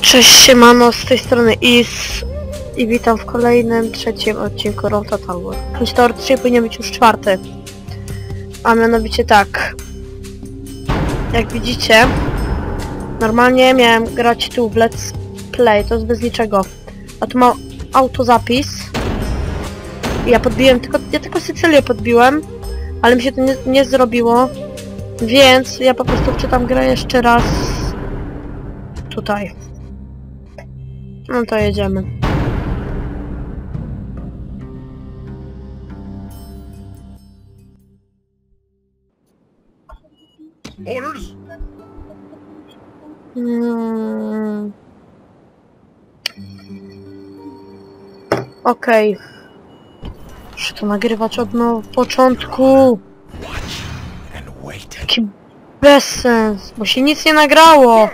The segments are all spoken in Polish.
Cześć, siemano, z tej strony Is i witam w kolejnym, trzecim odcinku Ronta Tower. Choć teoretycznie powinien być już czwarty. A mianowicie tak. Jak widzicie, normalnie miałem grać tu w Let's Play, to jest bez niczego. A tu mam autozapis. I ja podbiłem, tylko, ja tylko Sycylię podbiłem, ale mi się to nie, nie zrobiło. Więc ja po prostu wczytam grę jeszcze raz tutaj. No to jedziemy. Orders? Mm. Okej. Muszę to nagrywać od no początku. Taki bezsens, bo się nic nie nagrało.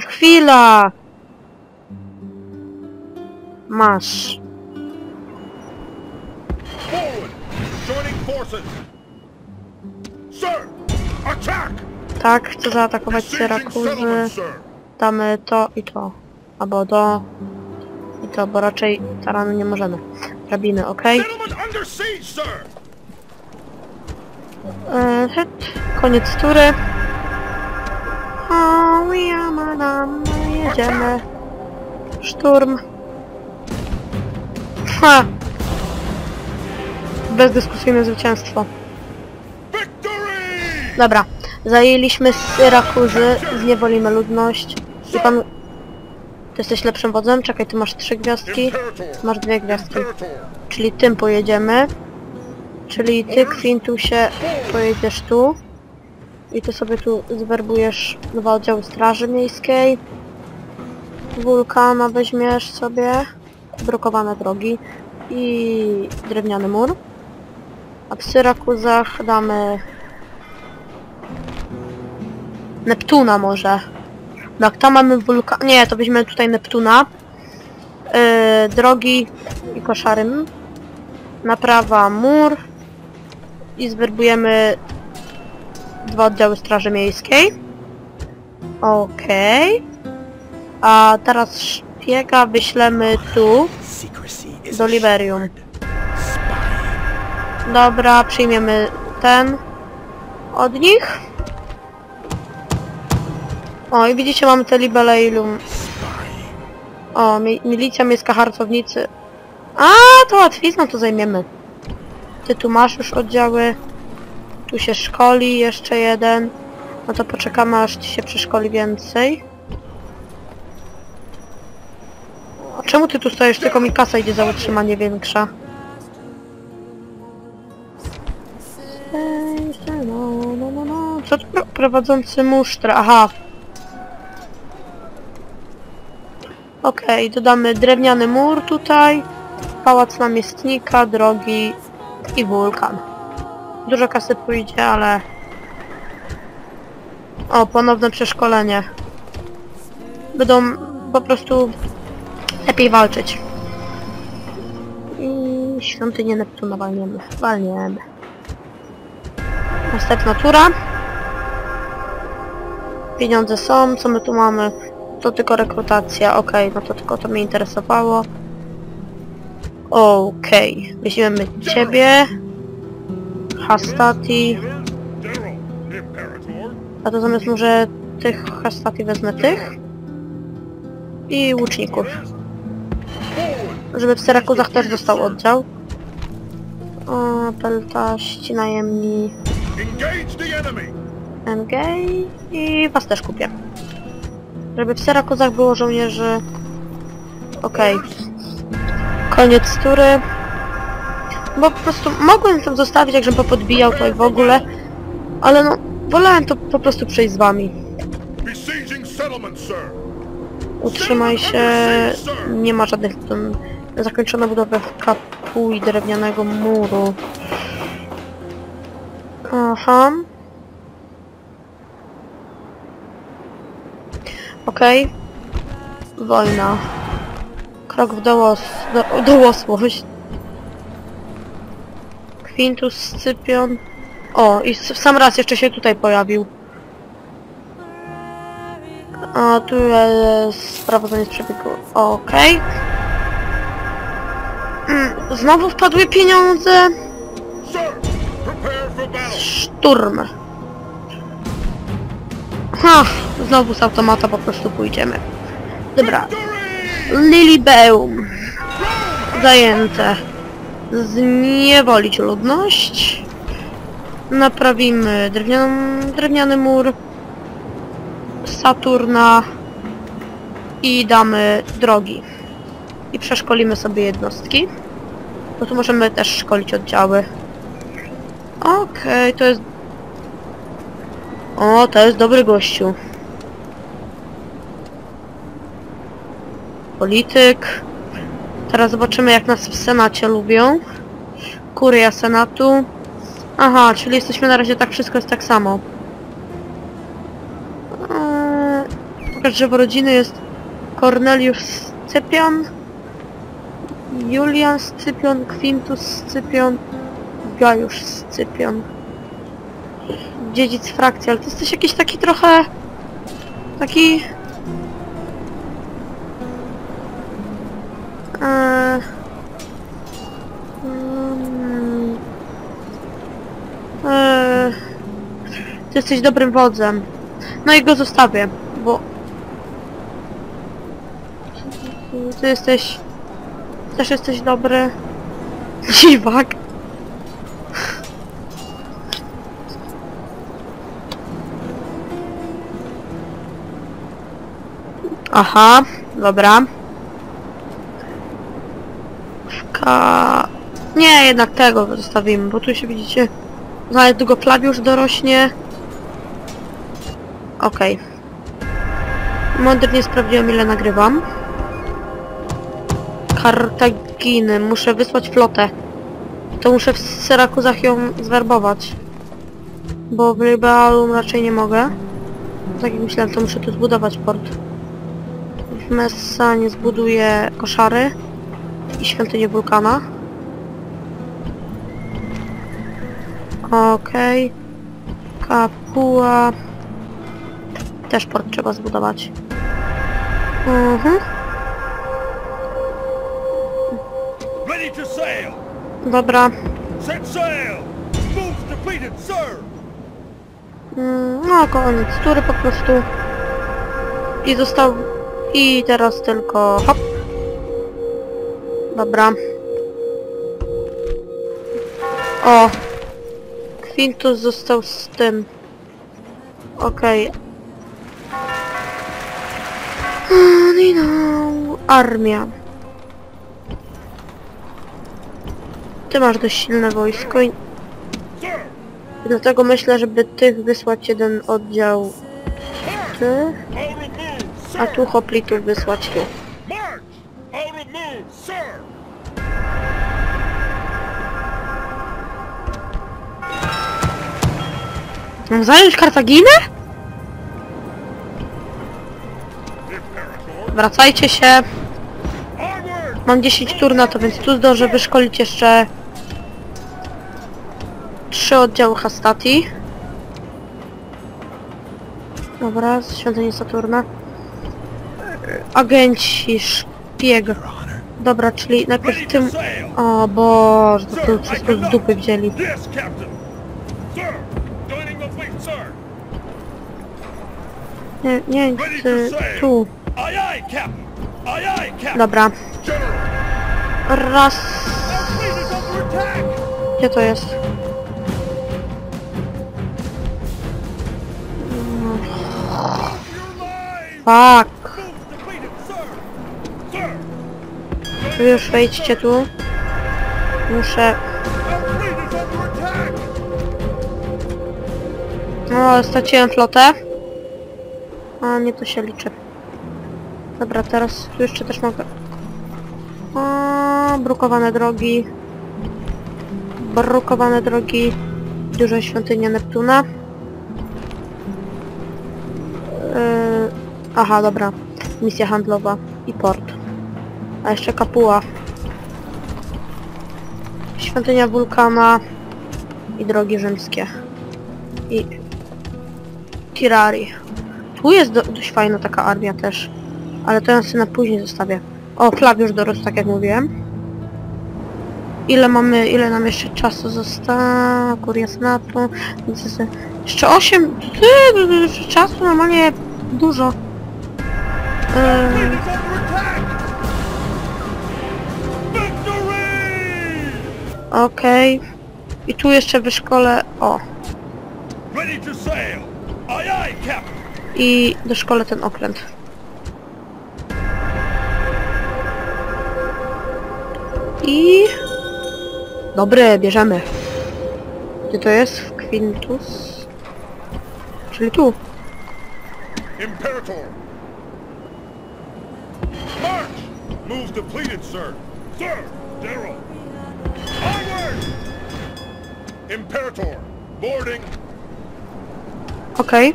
Już chwila. Masz. Tak, chcę zaatakować Syrakuzy. Damy to i to. Albo to i to, bo raczej taranu nie możemy. Drabiny, okej? Okay? Hyt. Koniec tury. Ja madam, jedziemy. Szturm. Ha! Bezdyskusyjne zwycięstwo. Dobra, zajęliśmy Syrakuzy, zniewolimy ludność. I pan... Ty jesteś lepszym wodzem? Czekaj, ty masz trzy gwiazdki. Masz dwie gwiazdki. Czyli tym pojedziemy. Czyli ty, Quintusie, pojedziesz tu. I ty sobie tu zwerbujesz dwa oddziały straży miejskiej. Wulkana weźmiesz sobie. Blokowane drogi. I drewniany mur. A w Syrakuzach damy... Neptuna może. Jak tam mamy wulkan... Nie, to weźmiemy tutaj Neptuna. Yy, drogi i koszarym. Naprawa mur. I zwerbujemy dwa oddziały straży miejskiej. Okej. A teraz szpiega wyślemy tu. Do Liberium. Dobra, przyjmiemy ten od nich. O, i widzicie, mamy te libelejlum. O, mi milicja miejska harcownicy. A, to łatwizną to zajmiemy. Ty tu masz już oddziały. Tu się szkoli jeszcze jeden. No to poczekamy aż ci się przeszkoli więcej. A czemu ty tu stoisz? Tylko mi kasa idzie za utrzymanie większa. Co tu pro- prowadzący musztra? Aha. Okej, dodamy drewniany mur tutaj, pałac namiestnika, drogi i wulkan. Dużo kasy pójdzie, ale... O, ponowne przeszkolenie. Będą po prostu lepiej walczyć. I świątynię Neptuna walniemy. Walniemy. Następna tura. Pieniądze są, co my tu mamy? To tylko rekrutacja, okej, no to tylko to mnie interesowało. Okej, weźmiemy ciebie. Hastati. A to zamiast może tych Hastati wezmę tych. I łuczników. Żeby w Syrakuzach też dostał oddział. O, peltaści, najemni, Engage i was też kupię. Żeby w Syrakuzach było żołnierzy. Okej. Koniec tury. Bo po prostu mogłem tam zostawić, jak żebym popodbijał to w ogóle. Ale no, wolałem to po prostu przejść z wami. Utrzymaj się. Nie ma żadnych tam... Zakończono budowę kapu i drewnianego muru. Aha. Okej. Wojna. Krok w dołos... Do, dołosłość. Quintus Scypion. O, i sam raz jeszcze się tutaj pojawił. A tu jest sprawozdanie z przebiegu. Okej. Mm, Znowu wpadły pieniądze. Szturm. Ha, znowu z automata po prostu pójdziemy. Dobra. Lilibeum. Zajęte. Zniewolić ludność. Naprawimy drewniany mur. Saturna. I damy drogi. I przeszkolimy sobie jednostki. Bo tu możemy też szkolić oddziały. Okej, to jest... O, to jest dobry gościu. Polityk. Teraz zobaczymy jak nas w Senacie lubią. Kuria Senatu. Aha, czyli jesteśmy na razie tak, wszystko jest tak samo. Eee, Pokaż, że w rodziny jest Corneliusz Scypion, Julian Scypion, Quintus Scypion, Gajusz Scypion. Dziedzic frakcji, ale ty jesteś jakiś taki trochę... Taki... Ty jesteś dobrym wodzem. No i go zostawię, bo... Ty jesteś... Też jesteś dobry. Dziwak. Aha, dobra. Ka... Nie, jednak tego zostawimy, bo tu się widzicie... Za niedługo Flawiusz dorośnie. Okej. Modernie sprawdziłem ile nagrywam. Kartaginy. Muszę wysłać flotę. To muszę w Syrakuzach ją zwerbować. Bo w Libealum raczej nie mogę. Tak jak myślałem, to muszę tu zbudować port. W Messa nie zbuduję koszary i świątynię wulkana. Okej. Kapuła. Też port trzeba zbudować. Mhm. Dobra. Mm, No koniec tury po prostu. I został... I teraz tylko... Hop. Dobra. O! Quintus został z tym. Okej. Okay. Armia. Ty masz dość silne wojsko i dlatego myślę, żeby tych wysłać jeden oddział ty, a tu hoplitów wysłać tu. Mam zająć Kartaginę? Wracajcie się. Mam 10 tur na to, więc tu zdążę wyszkolić jeszcze trzy oddziały Hastati. Dobra, z świątyni Saturna. Agenci, szpieg. Dobra, czyli najpierw tym... O Boże, to tu wszystko z dupy wzięli. Nie, nie, ty, tu. Dobra. Raz. Gdzie to jest? Fuck. Wy już wejdźcie tu. Muszę... No, straciłem flotę. A nie, to się liczy. Dobra, teraz tu jeszcze też mogę... O, brukowane drogi. Brukowane drogi. Duża świątynia Neptuna. Yy, aha, dobra. Misja handlowa i port. A jeszcze kapuła. Świątynia wulkana i drogi rzymskie. I Kirari. Tu jest do, dość fajna taka armia też. Ale to ja sobie na później zostawię. O, flag już dorósł, tak jak mówiłem. Ile mamy, ile nam jeszcze czasu zostało? Kuria snapu. Jeszcze 8 ty, czasu normalnie dużo. Victory! Okej. I tu jeszcze wyszkolę... O. I doszkolę ten okręt. I... Dobry, bierzemy. Gdzie to jest? W Quintus? Czyli tu. Imperator! March! Moves depleted, sir! Sir! General! Onward! Imperator! Boarding! Okej.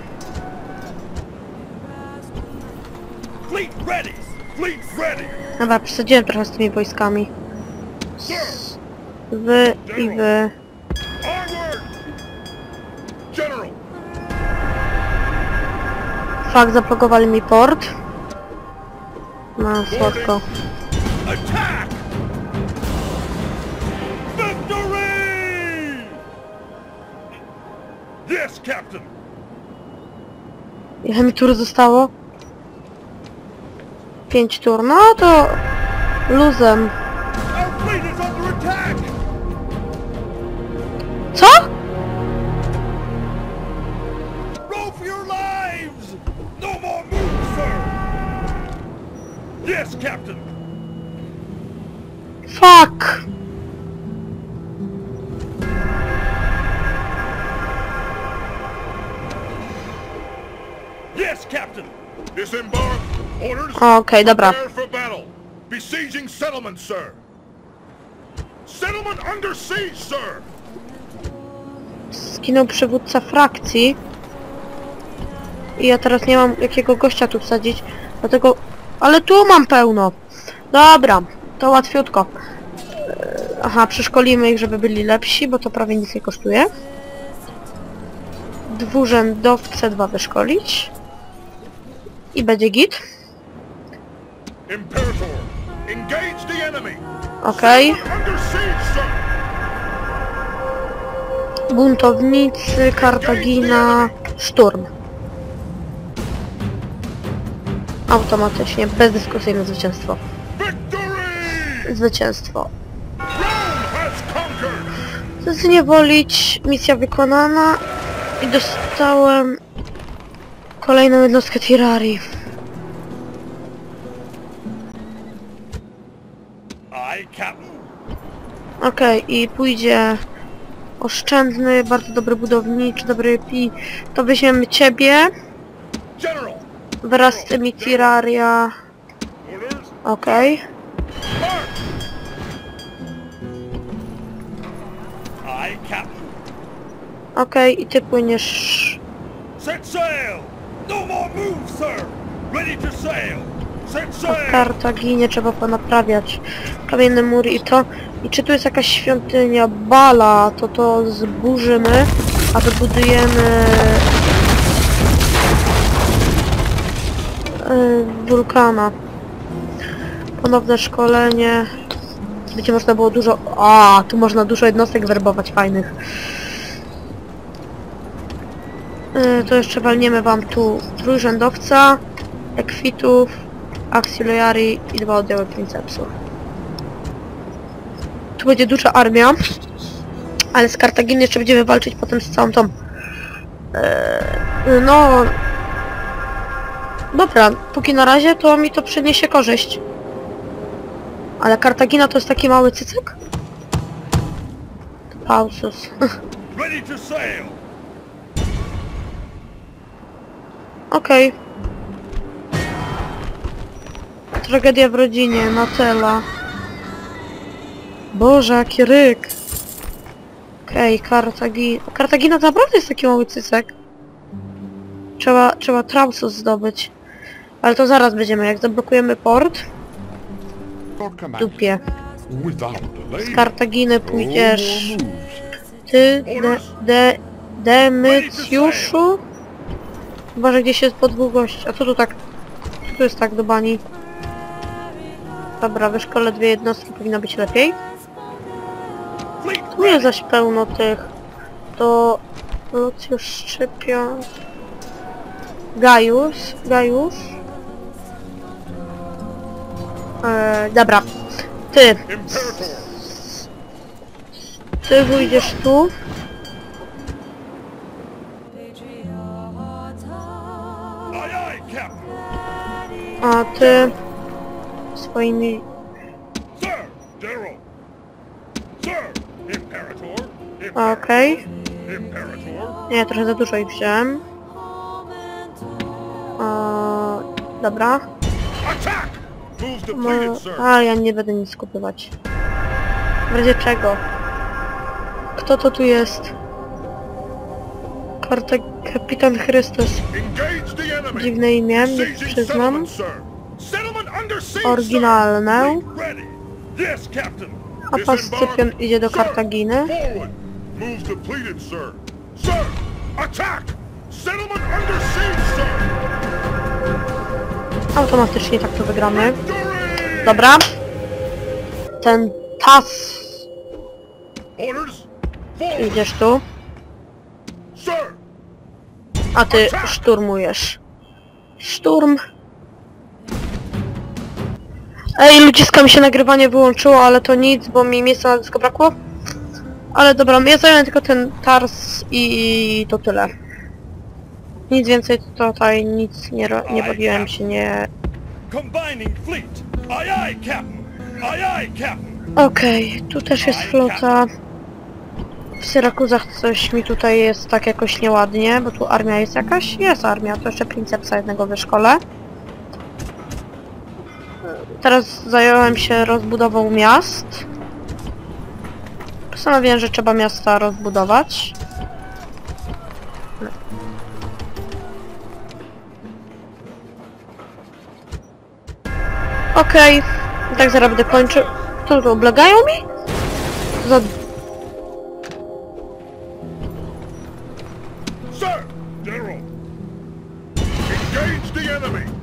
Fleet ready! Fleet ready! Dobra, przesadziłem trochę z tymi wojskami. Wy i wy. Fakt, zablokowali mi port. No, słodko. Yes, Captain! Ile mi tur zostało? Pięć tur. No to... Luzem. Co? Your lives! No more moves, sir! Yes, Captain! Fuck! Yes, Captain! Disembark! Orders! Ah, Okej, dobra. Prepare for battle! Besieging settlement, sir! Settlement under siege, sir! Skinął przywódca frakcji. I ja teraz nie mam jakiego gościa tu wsadzić. Dlatego... Ale tu mam pełno. Dobra, to łatwiutko. E, Aha, przeszkolimy ich, żeby byli lepsi, bo to prawie nic nie kosztuje. Dwurzędowce dwa wyszkolić. I będzie git. Okej. Sir! Buntownicy, Kartagina, szturm. Automatycznie, bezdyskusyjne zwycięstwo. Zwycięstwo. Zniewolić, misja wykonana i dostałem kolejną jednostkę Captain! Okej, i pójdzie oszczędny, bardzo dobry budowniczy, dobry pi. To weźmiemy ciebie wraz z tymi Tiraria. Okej. Captain! Okej, i ty płyniesz... Set sail! No more moves, sir! Ready to sail! Sail! Kartaginie trzeba ponaprawiać kamienne mury i to... I czy tu jest jakaś świątynia Bala, to to zburzymy, a wybudujemy... Yy, wulkana. Ponowne szkolenie. Będzie można było dużo... A, tu można dużo jednostek werbować fajnych. Yy, to jeszcze walniemy wam tu trójrzędowca, ekwitów, auxiliary i dwa oddziały princepsów. Tu będzie duża armia, ale z Kartaginy jeszcze będziemy walczyć potem z całą tą... Eee, no... Dobra, póki na razie to mi to przyniesie korzyść. Ale Kartagina to jest taki mały cycek? Pausus. Ready to Tragedia w rodzinie, Natela. Boże, jaki ryk. Okej, Kartagina. Kartagina to naprawdę jest taki mały cycek. Trzeba, trzeba Trausus zdobyć. Ale to zaraz będziemy, jak zablokujemy port, dupie. Z Kartaginy pójdziesz... Ty, de, de, Demycjuszu? Chyba, że gdzieś jest po dwóch gości. A co tu tak? Tu jest tak do bani? Dobra, wyszkole dwie jednostki powinno być lepiej. Tu jest zaś pełno tych. To Lucjusz Szczypion. Gajus. Gajus. Eee, dobra. Ty. Ty wyjdziesz tu. A ty swoimi... Okej. Imperator. Nie, trochę za dużo ich wziąłem. A, dobra. Mo a, ja nie będę nic kupować. W razie czego? Kto to tu jest? Karta Kapitan Chrystus. Dziwne imię, nie przyznam. Oryginalne. Fleet ready. Yes, Captain. A Disembark. Pascypion idzie do Kartaginy. Automatycznie tak to wygramy. Dobra. Ten tas idziesz tu, a ty szturmujesz. Szturm. Ej, ludziska mi się nagrywanie wyłączyło, ale to nic, bo mi miejsca na dysko brakło. Ale dobra, ja zająłem tylko ten tars i to tyle. Nic więcej tutaj, nic nie, ro- nie bawiłem się, nie... Combining fleet. Aye, aye, Captain. Aye, aye, Captain. Okej, tu też jest flota. W Syrakuzach coś mi tutaj jest tak jakoś nieładnie, bo tu armia jest jakaś? Jest armia, to jeszcze Princepsa jednego wyszkole. Teraz zająłem się rozbudową miast. Postanowiłem, że trzeba miasta rozbudować. Okej, i tak zaraz będę kończył. Co to, oblegają mi? Za... Sir, General. Engage the enemy.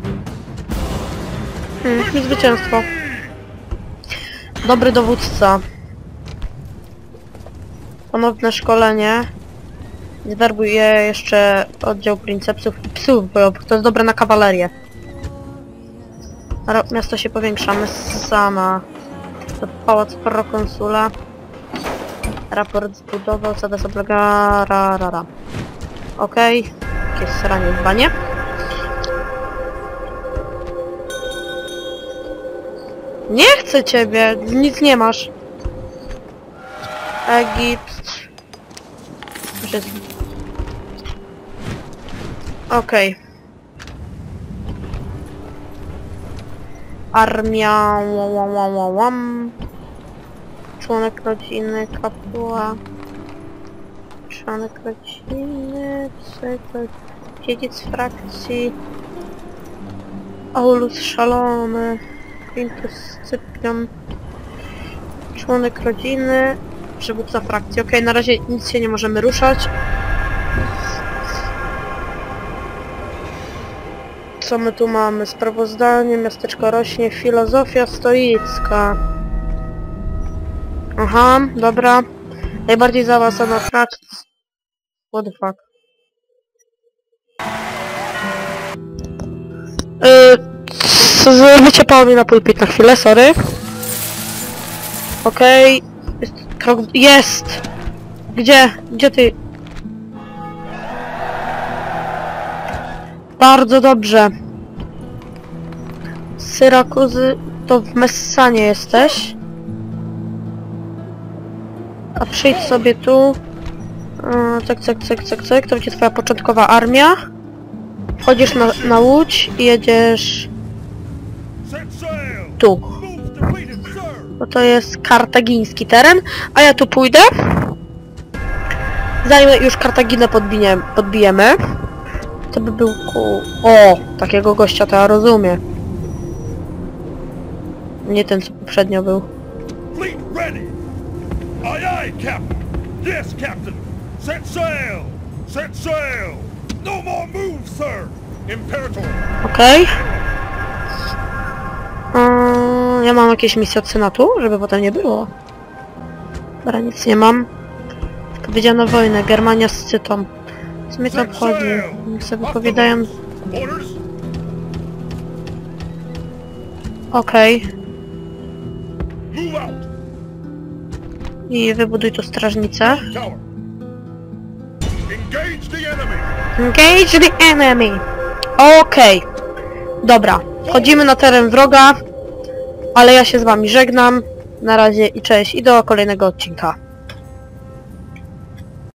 Hmm, zwycięstwo. Dobry dowódca. Ponowne szkolenie. Zwerbuję jeszcze oddział princepsów i psów bojowych. To jest dobre na kawalerię. Miasto się powiększa. Messana. To pałac prokonsula. Raport zbudował, zaraz oblega... Ra, ra, ra. Okej. Jakieś sranie w banie. Nie chcę ciebie, nic nie masz. Egipt. Okej. Armia... ła, ła, ła, ła, łam. Członek rodziny, kapła. Członek rodziny, dziedzic frakcji. Aulus szalony. Scypion. Członek rodziny. Przywódca frakcji. Okej, na razie nic się nie możemy ruszać. Co my tu mamy? Sprawozdanie, miasteczko rośnie, filozofia stoicka. Aha, dobra. Najbardziej zaawansowana frakcja. What the fuck? Yy, wyciepało mi na pulpit na chwilę, sorry. Okej. Krok... Jest! Gdzie? Gdzie ty? Bardzo dobrze. Syrakuzy... To w Messanie jesteś. A przyjdź sobie tu. Yy, cyk, cyk, cyk, cyk. To będzie twoja początkowa armia. Wchodzisz na, na łódź i jedziesz. Tu. Bo to jest kartagiński teren, a ja tu pójdę. Zanim już Kartaginę podbinie, podbijemy, to by był ku... O! Takiego gościa to ja rozumiem. Nie ten, co poprzednio był. Aye, aye, Captain. Yes, Captain. Set sail. Set sail. No more moves, sir! Imperator! Okej. Ja mam jakieś misje od Senatu, żeby potem nie było. Dobra, nic nie mam. Powiedziano wojnę, Germania z Cytą. Co mnie to obchodzi? Niech sobie wypowiadają... Okej. Out! I wybuduj tu strażnicę. Engage the enemy! Okej. Dobra. Wchodzimy na teren wroga. Ale ja się z wami żegnam. Na razie i cześć. I do kolejnego odcinka.